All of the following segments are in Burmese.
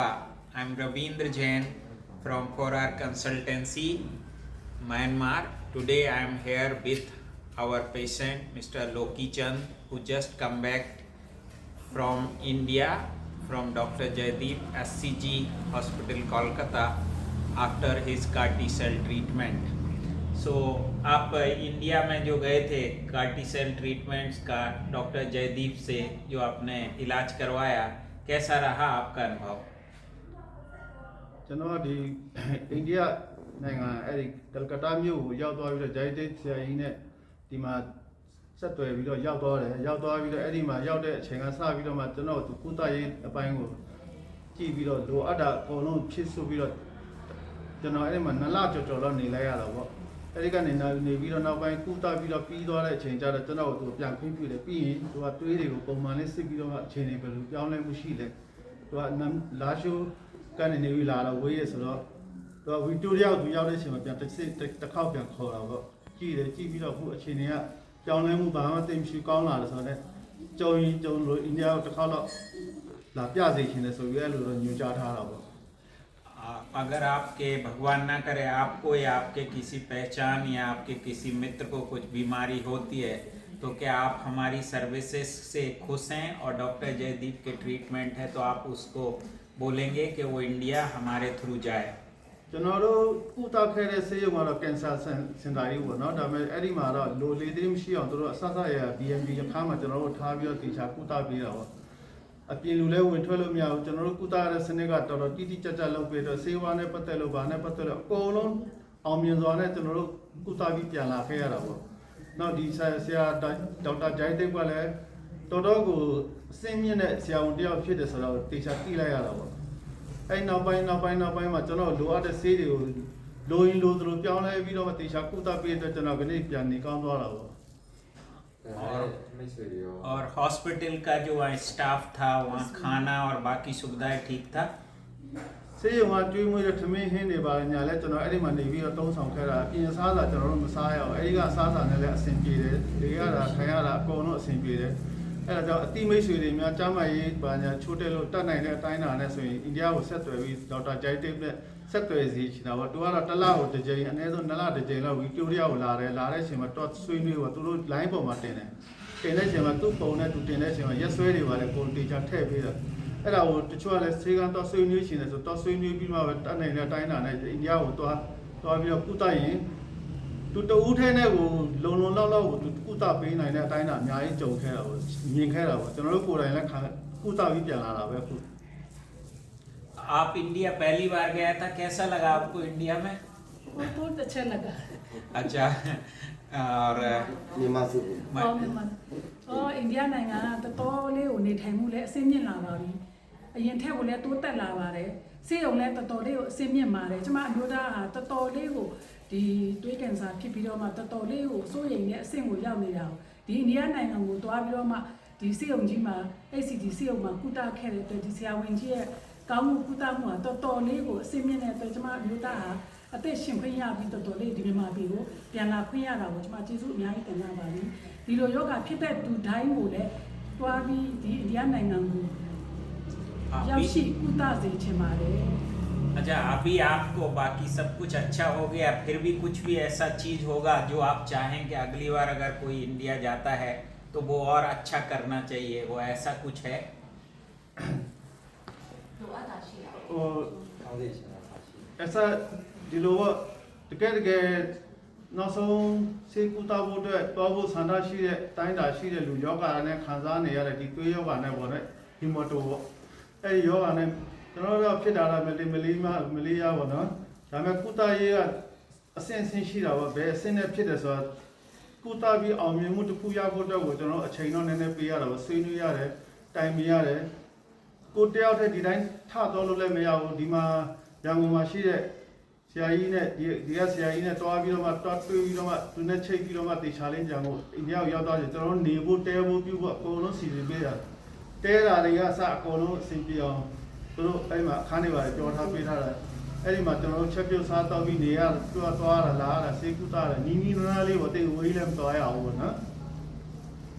I'm Ravindra Jain from Korar Consultancy, Myanmar. Today I am here with our patient, Mr. Loki Chand, who just come back from India, from Dr. Jaideep SCG Hospital, Kolkata, after his CAR T cell treatment. सो आप इंडिया में जो गए थे T cell treatments का doctor Jaideep से जो आपने इलाज करवाया कैसा रहा आपका अनुभव ကျွန်တော်ဒီအိန္ဒိယနိုင်ငံအဲ့ဒီကလကတ္တာမြို့ကိုရောက်သွားပြီးတော့ဂျိုင်းတိတ်ဆရာကြီးနဲ့ဒီမှာဆက်သွယ်ပြီးတော့ရောက်သွားတယ်ရောက်သွားပြီးတော့အဲ့ဒီမှာရောက်တဲ့အချိန်ကစပြီးတော့မှကျွန်တော်ကုသရေးအပိုင်းကိုကြည့်ပြီးတော့လိုအပ်တာအကုန်လုံးဖြစ်ဆိုပြီးတော့ကျွန်တော်အဲ့ဒီမှာနလကြော်ကြော်တော့နေလိုက်ရတာပေါ့အဲ့ဒီကနေနေနေပြီးတော့နောက်ပိုင်းကုသပြီးတော့ပြီးသွားတဲ့အချိန်ကျတော့ကျွန်တော်တို့ပြန်ခွင့်ပြုတယ်ပြီးရင်သူကတွေးတွေကိုပုံမှန်လေးစစ်ပြီးတော့မှအချိန်တွေဘယ်လိုပြောင်းလဲမှုရှိလဲသူကလာရှိုး ကနေနေပြီးလာတော့ဝေးရဆိုတော့ သူကဗီတိုရီယာကိုသူရောက်တဲ့အချိန်မှာပြန်တစ်စစ်တစ်ခေါက်ပြန်ခေါ်တာပေါ့ကြည့်တယ်ကြည့်ပြီးတော့အခုအချိန်တွေကကြောင်းလဲမှုဘာမှသိမရှိကောင်းလာတယ်ဆိုတော့ねကြုံရင်ကြုံလို့အိန္ဒိယကိုတစ်ခေါက်တော့လာပြစေချင်တယ်ဆိုပြီးအဲ့လိုတော့ညွှန်ကြားထားတာပေါ့ आ, अगर आपके भगवान ना करे आपको या आपके किसी पहचान या आपके किसी मित्र को कुछ बीमारी होती है तो क्या आप हमारी सर्विसेज से खुश हैं और डॉक्टर जयदीप के ट्रीटमेंट है तो आप उसको बोलेंगे कि वो इंडिया हमारे थ्रू जाए ကျွန်တော်တို့ကုသခဲ့တဲ့ဆေးရုံကတော့ကင်ဆာစင်စင်တာကြီးပေါ့နော်ဒါပေမဲ့အဲ့ဒီမှာတော့လိုလေသေးမရှိအောင်တို့အဆဆရ BMB ရခါမှာကျွန်တော်တို့ထားပြီးတော့တေချာကုသပေးတာပေါ့အပြင်လူလဲဝင်ထွက်လို့မရဘူးကျွန်တော်တို့ကုသရတဲ့စနစ်ကတော်တော်တိတိကျကျလုပ်ပေးတော့ဆေးဝါးနဲ့ပတ်သက်လို့ဗာနဲ့ပတ်သက်လို့အကုန်လုံးအောင်မြင်စွာနဲ့ကျွန်တော်တို့ကုသပြီးပြန်လာခဲ့ရတာပေါ့နောက်ဒီဆရာဆရာဒေါက်တာဂျိုင်းတိတ်ကလည်း တော်တော်ကိုအစင်းမြင့်တဲ့ဆရာဝန်တစ်ယောက်ဖြစ်တယ်ဆိုတော့တေချာသိလိုက်ရတာပေါ့ အဲ့နောက်ပိုင်းနောက်ပိုင်းနောက်ပိုင်းမှာကျွန်တော်လိုအပ်တဲ့ဆေးတွေကိုလိုရင်လိုသလိုပြောင်းလဲပြီးတော့မှတေချာကုသပေးတဲ့ကျွန်တော်ကနေ့ပြန်နေကောင်းသွားတာပေါ့ और မိတ်ဆွေတွေရော और हॉस्पिटल का जो वहाँ स्टाफ था वहाँ खाना और बाकी सुविधाएं ठीक था ဆေးရုံကကျွေးမွေးတဲ့ထမင်းဟင်းတွေပါညာလဲကျွန်တော်အဲ့ဒီမှာနေပြီးတော့တုံးဆောင်ခဲ့တာအပြင်စားတာကျွန်တော်တို့မစားရအောင်အဲ့ဒီကစားတာနဲ့လည်းအဆင်ပြေတယ်လေရတာခံရတာအကုန်လုံးအဆင်ပြေတယ် အဲ့ဒါကြောင့်အတိမိတ်ဆွေတွေများကြားမရေးပါညာချိုးတယ်လို့တတ်နိုင်တဲ့အတိုင်းအတာနဲ့ဆိုရင်အိန္ဒိယကိုဆက်သွယ်ပြီးဒေါက်တာဂျိုင်တစ်နဲ့ဆက်သွယ်စီချင်တာပေါ့သူကတော့တစ်လကိုတစ်ကြိမ်အနည်းဆုံးနှစ်လတစ်ကြိမ်လောက်ဗီတိုရီယာကိုလာတယ်လာတဲ့အချိန်မှာတော့ဆွေးနွေးပေါ့သူတို့ line ပေါ်မှာတင်တယ်တင်တဲ့အချိန်မှာသူ့ပုံနဲ့သူတင်တဲ့အချိန်မှာရက်ဆွဲတွေပါလေကိုတေချာထည့်ပေးတာအဲ့ဒါကိုတချို့ကလည်းဆေးကတော့ဆွေးနွေးရှင်တယ်ဆိုတော့ဆွေးနွေးပြီးမှပဲတတ်နိုင်တဲ့အတိုင်းအတာနဲ့အိန္ဒိယကိုသွားသွားပြီးတော့ကုသရင် သူတဦးထဲနဲ့ကိုလုံလုံလောက်လောက်ကိုသူကုသပေးနိုင်တဲ့အတိုင်းအတာအများကြီးကြုံခဲ့တာပေါ့မြင်ခဲ့တာပေါ့ကျွန်တော်တို့ကိုယ်တိုင်လည်းခံကုသပြီးပြန်လာတာပဲအခု आप इंडिया पहली बार गया था कैसा लगा आपको इंडिया में बहुत अच्छा लगा अच्छा और မြန်မာစု मैं အော်မြန်မာအော်အိန္ဒိယနိုင်ငံကတော်တော်လေးကိုနေထိုင်မှုလည်းအဆင့်မြင့်လာပါပြီအရင်ထက်ကိုလည်းတိုးတက်လာပါတယ်စေုံလည်းတော်တော်လေးကိုအဆင့်မြင့်ပါတယ်ကျမအမျိုးသားကတော်တော်လေးကို ဒီတွေးကန်ဆာဖြစ်ပြီးတော့မှတော်တော်လေးကိုစိုးရိမ်တဲ့အဆင့်ကိုရောက်နေတာကိုဒီအိန္ဒိယနိုင်ငံကိုတွားပြီးတော့မှဒီစေုံကြီးမှာ ACD စေုံမှာကုသခဲ့တဲ့အတွက်ဒီဆရာဝန်ကြီးရဲ့ကောင်းမှုကုသမှုကတော်တော်လေးကိုအဆင့်မြင့်တဲ့အတွက်ကျမအမျိုးသားဟာအသက်ရှင်ခွင့်ရပြီးတော်တော်လေးဒီမြန်မာပြည်ကိုပြန်လာခွင့်ရတာကိုကျွန်မကျေးဇူးအများကြီးတင်ရပါလိဒီလိုယောဂဖြစ်တဲ့သူတိုင်းကိုလည်းတွားပြီးဒီအိန္ဒိယနိုင်ငံကိုရောက် अभी ရှိကုသစေချင်ပါတယ် अच्छा अभी आपको बाकी सब कुछ अच्छा हो गया फिर भी कुछ भी ऐसा चीज होगा जो आप चाहें कि अगली बार अगर कोई इंडिया जाता है तो वो और अच्छा करना चाहिए वो ऐसा कुछ है ဟို ကောင်းစေချင်တာပါရှိ အစဒီလိုပေါ့တကယ်တကယ်နောက်ဆုံးစေကုသဖို့အတွက်တောဖို့ဆန္ဒရှိတဲ့တိုင်းတာရှိတဲ့လူယောဂါနဲ့ခံစားနေရတဲ့ဒီသွေးယောဂါနဲ့ပေါ့လေဟီမိုတိုပေါ့အဲ့ဒီယောဂါနဲ့ ကျွန်တော်တို့ဖြစ်တာလားမလေးမလေးမမလေးရပါတော့ဒါပေမဲ့ကုသရေးကအဆင့်အဆင့်ရှိတာပေါ့ဘယ်အဆင့်နဲ့ဖြစ်တယ်ဆိုတော့ကုသပြီးအောင်မြင်မှုတစ်ခုရဖို့အတွက်ကိုကျွန်တော်အချိန်တော့နည်းနည်းပေးရတာပေါ့ဆွေးနွေးရတယ်တိုင်ပင်ရတယ်ကိုတယောက်တည်းဒီတိုင်းထတော့လို့လည်းမရဘူးဒီမှာရန်ကုန်မှာရှိတဲ့ဆရာကြီးနဲ့ဒီဒီကဆရာကြီးနဲ့တွားပြီးတော့မှတွားတွေ့ပြီးတော့မှသူနဲ့ချိတ်ပြီးတော့မှတေချာလင်းကြံဖို့အိန္ဒိယကိုရောက်သွားတယ်ကျွန်တော်နေဖို့တဲဖို့ပြုဖို့အကုန်လုံးစီစဉ်ပေးရတယ်တဲတာတွေကအစအကုန်လုံးအဆင်ပြေအောင် သူတို့အဲ့မှာအခန်းတွေပါတယ်ကြော်ထားပေးထားတယ်အဲ့ဒီမှာကျွန်တော်တို့ချက်ပြုတ်စားတော့ပြီးနေရတွားသွားရလာရစေကုသရနီးနီးနားလေးပေါ့တိတ်ဝေးလည်းမသွားရအောင်ပေါ့နော်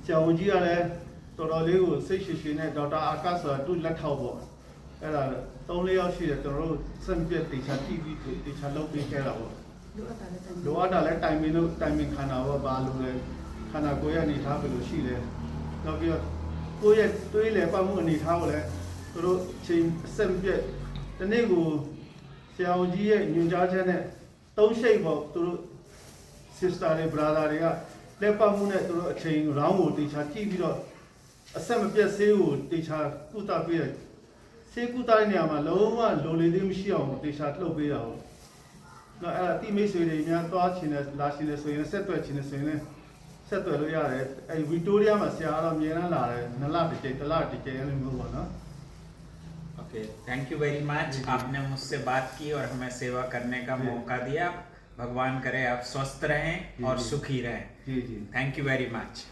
ဆရာဝန်ကြီးကလည်းတော်တော်လေးကိုစိတ်ရှိရှိနဲ့ဒေါက်တာအာကတ်ဆိုတာသူ့လက်ထောက်ပေါ့အဲ့ဒါ3-4ယောက်ရှိတယ်ကျွန်တော်တို့စံပြက်တေချာကြည့်ပြီးတေချာလုပ်ပေးခဲ့တာပေါ့လိုအပ်တာလည်းတိုင်လိုအပ်တာလဲတိုင်ပင်လို့တိုင်ပင်ခန္ဓာဘောဘာလို့လဲခန္ဓာကိုယ်ရဲ့အနေထားဘယ်လိုရှိလဲနောက်ပြီးတော့ကိုယ့်ရဲ့တွေးလေပတ်မှုအနေထားကိုလည်း သူတို့ချိန်အဆက်မပြတ်ဒီနေ့ကိုဆရာဝန်ကြီးရဲ့ညွှန်ကြားချက်နဲ့သုံးရှိတ်ပေါ့သူတို့ sister တွေ brother တွေကလက်ပတ်မှုနဲ့သူတို့အချိန် round ကိုတေချာကြည့်ပြီးတော့အဆက်မပြတ်ဆေးကိုတေချာကုသပေးတယ်ဆေးကုသတဲ့နေရာမှာလုံးဝလိုလေသေးမရှိအောင်တေချာလှုပ်ပေးတာပေါ့တော့အဲ့ဒါတိမိတ်ဆွေတွေများသွားချင်တယ်လာချင်တယ်ဆိုရင်ဆက်သွယ်ချင်တယ်ဆိုရင်လည်းဆက်သွယ်လို့ရတယ်အဲ့ဗီတိုးရီယာမှာဆရာကတော့အမြဲတမ်းလာတယ်နလတစ်ကြိမ်တစ်လတစ်ကြိမ်အဲ့လိုမျိုးပေါ့နော် okay thank you very much आपने मुझसे बात की और हमें सेवा करने का मौका दिया। भगवान करे आप स्वस्थ रहें और सुखी रहें। Thank you very much